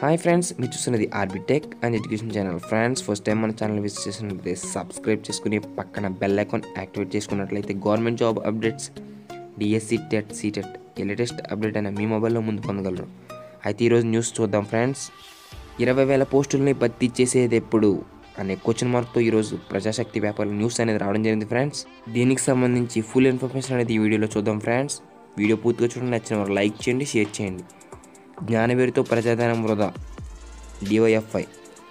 Hi friends మీరు చూస్తున్నది ఆర్బిటెక్ and education channel friends first time మన ఛానల్ విజిట్ చేసినట్లయితే సబ్స్క్రైబ్ చేసుకుని పక్కన బెల్ ఐకాన్ యాక్టివేట్ చేసుకున్నట్లయితే government job updates DSC TET CTET latest update అయినా మీ మొబైల్లో ముందు పొందగలరు. అయితే ఈరోజు న్యూస్ చూద్దాం ఫ్రెండ్స్ ఇరవై వేల పోస్టుల్ని భర్తీ చేసేది ఎప్పుడు అనే క్వశ్చన్ మార్క్తో ఈరోజు ప్రజాశక్తి వ్యాపార న్యూస్ అనేది రావడం జరిగింది ఫ్రెండ్స్ దీనికి సంబంధించి ఫుల్ ఇన్ఫర్మేషన్ అనేది ఈ వీడియోలో చూద్దాం ఫ్రెండ్స్ వీడియో పూర్తిగా చూడండి నచ్చిన వారు లైక్ చేయండి షేర్ చేయండి. జ్ఞానవేరుతో ప్రజాధనం వృధా. డివైఎఫ్ఐ.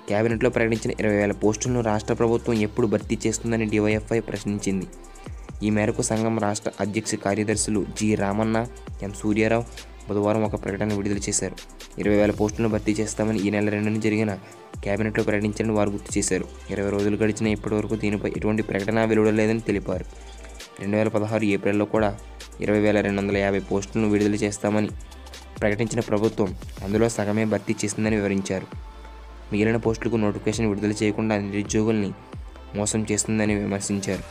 కేబినెట్లో ప్రకటించిన ఇరవై వేల పోస్టులను రాష్ట్ర ప్రభుత్వం ఎప్పుడు భర్తీ చేస్తుందని డివైఎఫ్ఐ ప్రశ్నించింది. ఈ మేరకు సంఘం రాష్ట్ర అధ్యక్ష కార్యదర్శులు జి రామన్న ఎం సూర్యారావు బుధవారం ఒక ప్రకటన విడుదల చేశారు. ఇరవై వేల పోస్టులను భర్తీ చేస్తామని ఈ నెల రెండున జరిగిన కేబినెట్లో ప్రకటించాలని వారు గుర్తు చేశారు. ఇరవై రోజులు గడిచిన ఇప్పటివరకు దీనిపై ఎటువంటి ప్రకటన వెలువడలేదని తెలిపారు. రెండు వేల పదహారు ఏప్రిల్లో కూడా ఇరవై వేల రెండు వందల యాభై పోస్టులను విడుదల చేస్తామని ప్రకటించిన ప్రభుత్వం అందులో సగమే భర్తీ చేసిందని వివరించారు. మిగిలిన పోస్టులకు నోటిఫికేషన్ విడుదల చేయకుండా నిరుద్యోగుల్ని మోసం చేస్తుందని విమర్శించారు.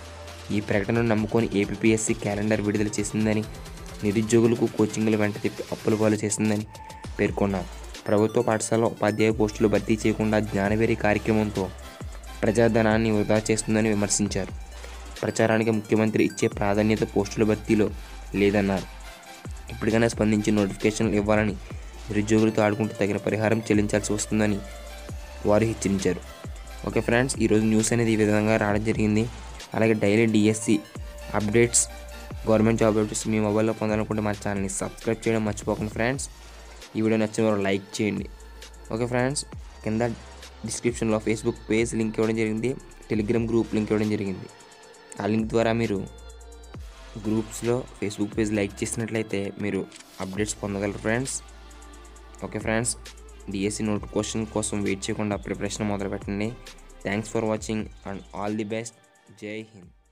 ఈ ప్రకటనను నమ్ముకొని ఏపీఎస్సీ క్యాలెండర్ విడుదల చేసిందని నిరుద్యోగులకు కోచింగ్లు వెంట తిప్పి అప్పుల పాలు చేసిందని పేర్కొన్నారు. ప్రభుత్వ పాఠశాల ఉపాధ్యాయ పోస్టులు భర్తీ చేయకుండా జ్ఞానవేరి కార్యక్రమంతో ప్రజాధనాన్ని వృధా చేస్తుందని విమర్శించారు. ప్రచారానికి ముఖ్యమంత్రి ఇచ్చే ప్రాధాన్యత పోస్టుల భర్తీలో లేదన్నారు. ఇప్పటికైనా స్పందించి నోటిఫికేషన్లు ఇవ్వాలని నిరుద్యోగులతో ఆడుకుంటూ తగిన పరిహారం చెల్లించాల్సి వస్తుందని వారు హెచ్చరించారు. ఓకే ఫ్రెండ్స్ ఈరోజు న్యూస్ అనేది ఈ విధంగా రావడం జరిగింది. అలాగే daily DSC updates government job updates మీ మొబైల్లో పొందాలనుకుంటే మా ఛానల్ని సబ్స్క్రైబ్ చేయడం మర్చిపోకండి ఫ్రెండ్స్. ఈ వీడియో నచ్చిన వారు లైక్ చేయండి. ఓకే ఫ్రెండ్స్ కింద డిస్క్రిప్షన్లో ఫేస్బుక్ పేజ్ లింక్ ఇవ్వడం జరిగింది టెలిగ్రామ్ గ్రూప్ లింక్ ఇవ్వడం జరిగింది. ఆ లింక్ ద్వారా మీరు గ్రూప్స్లో ఫేస్బుక్ పేజ్ లైక్ చేసినట్లయితే మీరు అప్డేట్స్ పొందగలరు friends. Okay friends DSC question కోసం వెయిట్ చేయకుండా ప్రిపరేషన్ మొదలు పెట్టండి thanks for watching and all the best. Jai Hind.